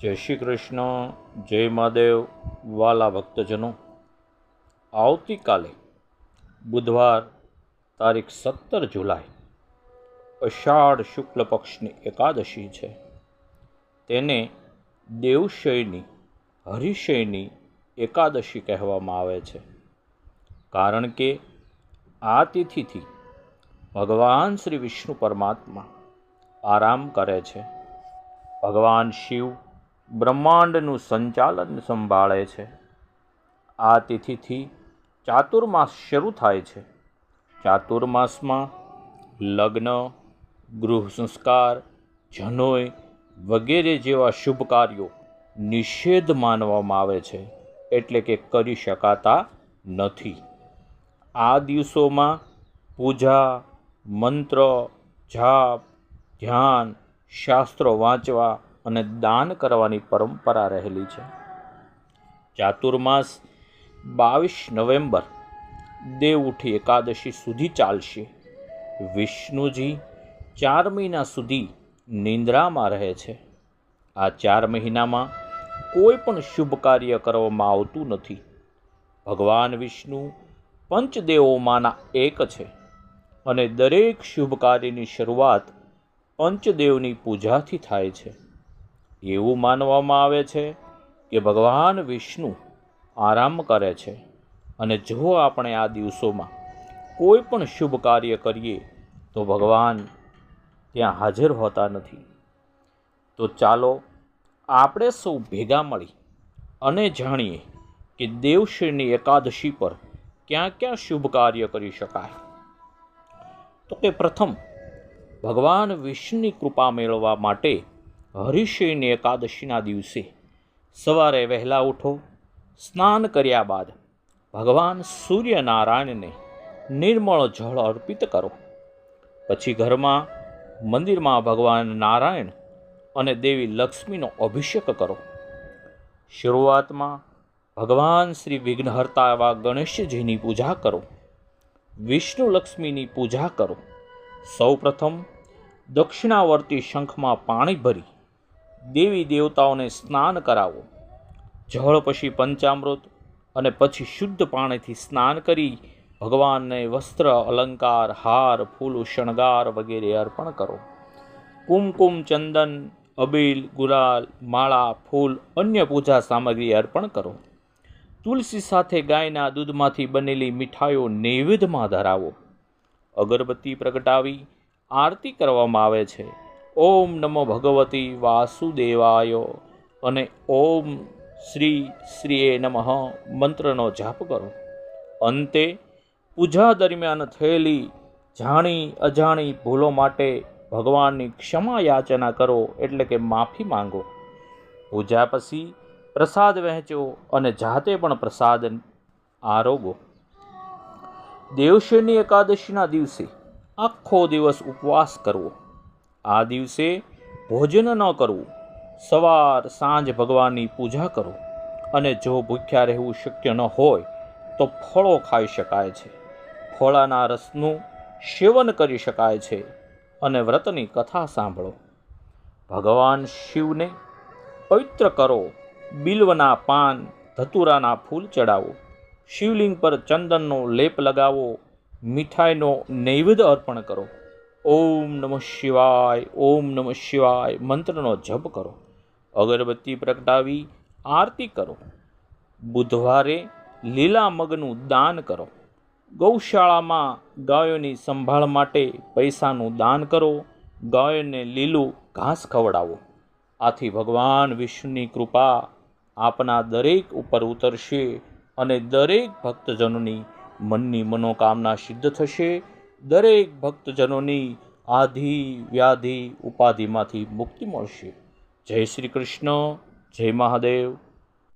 જય શ્રી કૃષ્ણ, જય મહાદેવ, વાલા ભક્તજનો. આવતીકાલે બુધવાર તારીખ સત્તર જુલાઈ, અષાઢ શુક્લ પક્ષની એકાદશી છે. તેને દેવશયની, હરિશયની એકાદશી કહેવામાં આવે છે. કારણ કે આ તિથિથી ભગવાન શ્રી વિષ્ણુ પરમાત્મા આરામ કરે છે. ભગવાન શિવ બ્રહ્માંડનું સંચાલન સંભાળે છે. આ તિથિથી ચાતુર્માસ શરૂ થાય છે. ચાતુર્માસમાં લગ્ન, ગૃહ સંસ્કાર, જનોય વગેરે જેવા શુભ કાર્યો નિષેધ માનવામાં આવે છે, એટલે કે કરી શકાતા નથી. આ દિવસોમાં પૂજા, મંત્ર, જાપ, ધ્યાન, શાસ્ત્રો વાંચવા અને દાન કરવાની પરંપરા રહેલી છે. ચાતુર્માસ બાવીસ નવેમ્બર, દેવ ઉઠી એકાદશી સુધી ચાલશે. વિષ્ણુજી ચાર મહિના સુધી નિંદ્રામાં રહે છે. આ ચાર મહિનામાં કોઈ પણ શુભ કાર્ય કરવામાં આવતું નથી. ભગવાન વિષ્ણુ પંચદેવોમાંના એક છે અને દરેક શુભ કાર્યની શરૂઆત પંચદેવની પૂજાથી થાય છે. એવું માનવામાં આવે છે કે ભગવાન વિષ્ણુ આરામ કરે છે અને જો આપણે આ દિવસોમાં કોઈ પણ શુભ કાર્ય કરીએ તો ભગવાન ત્યાં હાજર હોતા નથી. તો ચાલો આપણે સૌ ભેગા મળી અને જાણીએ કે દેવશ્રીની એકાદશી પર ક્યાં ક્યાં શુભ કાર્ય કરી શકાય. તો કે પ્રથમ, ભગવાન વિષ્ણુની કૃપા મેળવવા માટે હરિશયની એકાદશીના દિવસે સવારે વહેલા ઉઠો, સ્નાન કર્યા બાદ ભગવાન સૂર્યનારાયણને નિર્મળ જળ અર્પિત કરો. પછી ઘરમાં, મંદિરમાં ભગવાન નારાયણ અને દેવી લક્ષ્મીનો અભિષેક કરો. શરૂઆતમાં ભગવાન શ્રી વિઘ્નહર્તા એવા ગણેશજીની પૂજા કરો. વિષ્ણુ લક્ષ્મીની પૂજા કરો. સૌપ્રથમ દક્ષિણાવર્તી શંખમાં પાણી ભરી દેવી દેવતાઓને સ્નાન કરાવો. જળ પછી પંચામૃત અને પછી શુદ્ધ પાણીથી સ્નાન કરી ભગવાનને વસ્ત્ર, અલંકાર, હાર, ફૂલ, શણગાર વગેરે અર્પણ કરો. કુમકુમ, ચંદન, અબીલ, ગુલાલ, માળા, ફૂલ, અન્ય પૂજા સામગ્રી અર્પણ કરો. તુલસી સાથે ગાયના દૂધમાંથી બનેલી મીઠાઈઓ નૈવેદ્યમાં ધરાવો. અગરબત્તી પ્રગટાવી, આરતી કરવામાં આવે છે. ઓમ નમો ભગવતી વાસુદેવાય અને ઓમ શ્રી શ્રીએ નમઃ મંત્રનો જાપ કરો. અંતે પૂજા દરમિયાન થયેલી જાણી અજાણી ભૂલો માટે ભગવાનની ક્ષમા યાચના કરો એટલે કે માફી માંગો. પૂજા પછી પ્રસાદ વહેંચો અને જાતે પણ પ્રસાદ આરોગો. દેવશયની એકાદશીના દિવસે આખો દિવસ ઉપવાસ કરવો. આ દિવસે ભોજન ન કરવું. સવાર, સાંજ ભગવાનની પૂજા કરો. અને જો ભૂખ્યા રહેવું શક્ય ન હોય, તો ફળો ખાઈ શકાય છે. ફળાના રસનું સેવન કરી શકાય છે. અને વ્રતની કથા સાંભળો. ભગવાન શિવને પવિત્ર કરો. બિલ્વના પાન, ધતુરાના ફૂલ ચડાવો. શિવલિંગ પર ચંદનનો લેપ લગાવો. મીઠાઈનો નૈવેદ્ય અર્પણ કરો. ઓમ નમઃ શિવાય, ઓમ નમઃ શિવાય. મંત્રનો જપ કરો. અગરબત્તી પ્રગટાવી, આરતી કરો. બુધવારે લીલા મગનું દાન કરો. ગૌશાળામાં ગાયોની સંભાળ માટે પૈસાનું દાન કરો. ગાયોને લીલું ઘાસ ખવડાવો. આથી ભગવાન વિષ્ણુની કૃપા આપના દરેક ઉપર ઉતરશે અને દરેક ભક્તજનોની મનની મનોકામના સિદ્ધ થશે. દરેક ભક્તજનોની આધિ વ્યાધિ ઉપાધિમાંથી મુક્તિ મળશે. જય શ્રી કૃષ્ણ જય મહાદેવ.